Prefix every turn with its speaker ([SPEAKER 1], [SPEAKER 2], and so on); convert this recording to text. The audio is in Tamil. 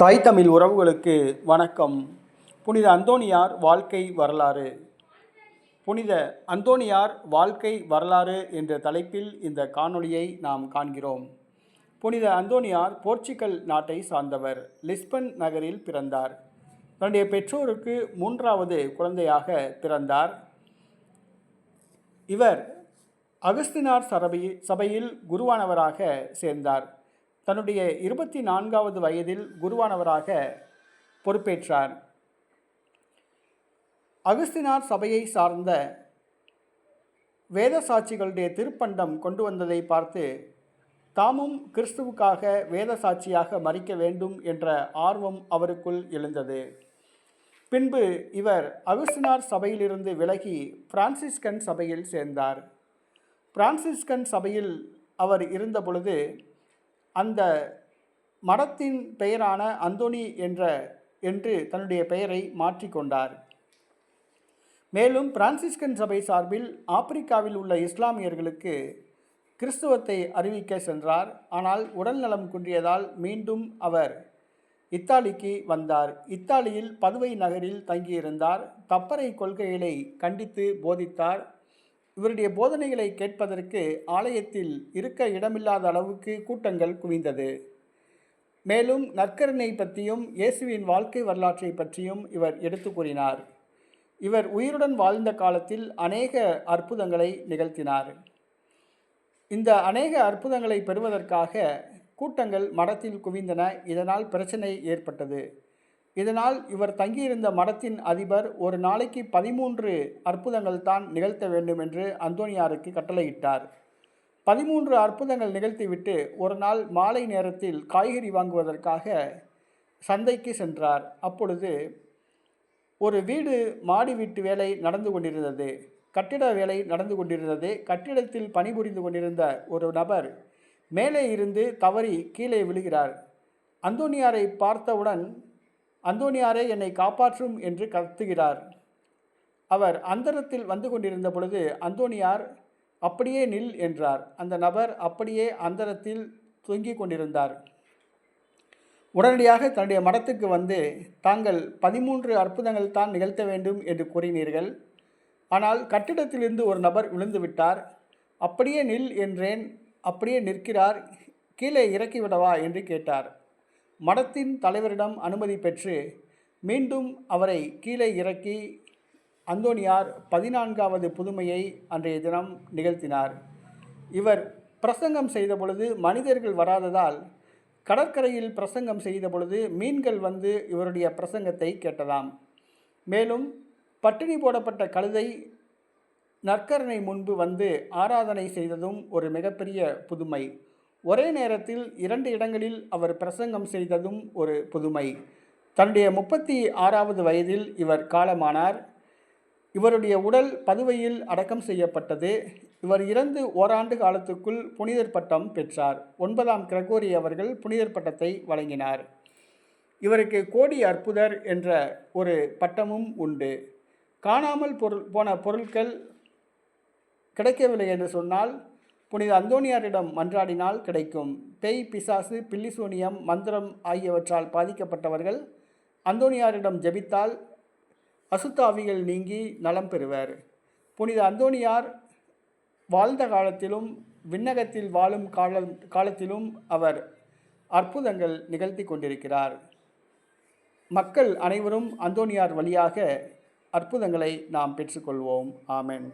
[SPEAKER 1] தாய் தமிழ் உறவுகளுக்கு வணக்கம். புனித அந்தோனியார் வாழ்க்கை வரலாறு. புனித அந்தோனியார் வாழ்க்கை வரலாறு என்ற தலைப்பில் இந்த காணொளியை நாம் காண்கிறோம். புனித அந்தோனியார் போர்ச்சுகல் நாட்டை சார்ந்தவர். லிஸ்பன் நகரில் பிறந்தார். தன்னுடைய பெற்றோருக்கு மூன்றாவது குழந்தையாக பிறந்தார். இவர் அகஸ்தினார் சபையில் சபையில் குருவானவராக சேர்ந்தார். தன்னுடைய இருபத்தி நான்காவது வயதில் குருவானவராக பொறுப்பேற்றார். அகஸ்தினார் சபையை சார்ந்த வேத சாட்சிகளுடைய திருப்பண்டம் கொண்டு வந்ததை பார்த்து தாமும் கிறிஸ்துவுக்காக வேத சாட்சியாக மறிக்க வேண்டும் என்ற ஆர்வம் அவருக்குள் எழுந்தது. பின்பு இவர் அகுஸ்தினார் சபையிலிருந்து விலகி பிரான்சிஸ்கன் சபையில் சேர்ந்தார். பிரான்சிஸ்கன் சபையில் அவர் இருந்தபொழுது அந்த மடத்தின் பெயரான அந்தோனி என்ற என்று தன்னுடைய பெயரை மாற்றிக்கொண்டார் மேலும் பிரான்சிஸ்கன் சபை சார்பில் ஆப்பிரிக்காவில் உள்ள இஸ்லாமியர்களுக்கு கிறிஸ்துவத்தை அறிவிக்க சென்றார். ஆனால் உடல்நலம் குன்றியதால் மீண்டும் அவர் இத்தாலிக்கு வந்தார். இத்தாலியில் பதுவை நகரில் தங்கியிருந்தார். தப்பறை கொள்கைகளை கண்டித்து போதித்தார். இவருடைய போதனைகளை கேட்பதற்கு ஆலயத்தில் இருக்க இடமில்லாத அளவுக்கு கூட்டங்கள் குவிந்தது. மேலும் நற்கருணை பற்றியும் இயேசுவின் வாழ்க்கை வரலாற்றை பற்றியும் இவர் எடுத்து கூறினார். இவர் உயிருடன் வாழ்ந்த காலத்தில் அநேக அற்புதங்களை நிகழ்த்தினார். இந்த அநேக அற்புதங்களை பெறுவதற்காக கூட்டங்கள் மடத்தில் குவிந்தன. இதனால் பிரச்சனை ஏற்பட்டது. இதனால் இவர் தங்கியிருந்த மடத்தின் அதிபர் ஒரு நாளைக்கு பதிமூன்று அற்புதங்கள் தான் நிகழ்த்த வேண்டும் என்று அந்தோனியாருக்கு கட்டளையிட்டார். பதிமூன்று அற்புதங்கள் நிகழ்த்திவிட்டு ஒரு நாள் மாலை நேரத்தில் காய்கறி வாங்குவதற்காக சந்தைக்கு சென்றார். அப்பொழுது ஒரு வீடு மாடி வீட்டு வேலை நடந்து கொண்டிருந்தது. கட்டிட வேலை நடந்து கொண்டிருந்தது. கட்டிடத்தில் பணிபுரிந்து கொண்டிருந்த ஒரு நபர் மேலே இருந்து தவறி கீழே விழுகிறார். அந்தோனியாரை பார்த்தவுடன் அந்தோனியாரே என்னை காப்பாற்றும் என்று கத்துகிறார். அவர் அந்தரத்தில் வந்து கொண்டிருந்த பொழுது அந்தோனியார் அப்படியே நில் என்றார். அந்த நபர் அப்படியே அந்தரத்தில் தொங்கிக் கொண்டிருந்தார். உடனடியாக தன்னுடைய மடத்துக்கு வந்து தாங்கள் பதிமூன்று அற்புதங்கள் தான் நிகழ்த்த வேண்டும் என்று கூறினீர்கள். ஆனால் கட்டிடத்திலிருந்து ஒரு நபர் விழுந்து விட்டார். அப்படியே நில் என்றேன். அப்படியே நிற்கிறார். கீழே இறக்கிவிடவா? என்று கேட்டார். மடத்தின் தலைவரிடம் அனுமதி பெற்று மீண்டும் அவரை கீழே இறக்கி அந்தோனியார் பதினான்காவது புதுமையை அன்றைய தினம் நிகழ்த்தினார். இவர் பிரசங்கம் செய்த பொழுது மனிதர்கள் வராததால் கடற்கரையில் பிரசங்கம் செய்த பொழுது மீன்கள் வந்து இவருடைய பிரசங்கத்தை கேட்டதாம். மேலும் பட்டினி போடப்பட்ட கழுதை நற்கரணை முன்பு வந்து ஆராதனை செய்ததும் ஒரு மிகப்பெரிய புதுமை. ஒரே நேரத்தில் இரண்டு இடங்களில் அவர் பிரசங்கம் செய்ததும் ஒரு புதுமை. தன்னுடைய முப்பத்தி ஆறாவது வயதில் இவர் காலமானார். இவருடைய உடல் பதுவையில் அடக்கம் செய்யப்பட்டது. இவர் இறந்து ஓராண்டு காலத்துக்குள் புனிதர் பட்டம் பெற்றார். ஒன்பதாம் கிரகோரி அவர்கள் புனிதர் பட்டத்தை வழங்கினார். இவருக்கு கோடி அற்புதர் என்ற ஒரு பட்டமும் உண்டு. காணாமல் பொருள் போன பொருட்கள் கிடைக்கவில்லை என்று சொன்னால் புனித அந்தோனியாரிடம் மன்றாடினால் கிடைக்கும். பேய் பிசாசு பில்லிசோனியம் மந்திரம் ஆகியவற்றால் பாதிக்கப்பட்டவர்கள் அந்தோனியாரிடம் ஜெபித்தால் அசுத்தாவிகள் நீங்கி நலம் பெறுவர். புனித அந்தோனியார் வாழ்ந்த காலத்திலும் விண்ணகத்தில் வாழும் கால காலத்திலும் அவர் அற்புதங்கள் நிகழ்த்தி கொண்டிருக்கிறார். மக்கள் அனைவரும் அந்தோனியார் வழியாக அற்புதங்களை நாம் பெற்றுக்கொள்வோம். ஆமென்.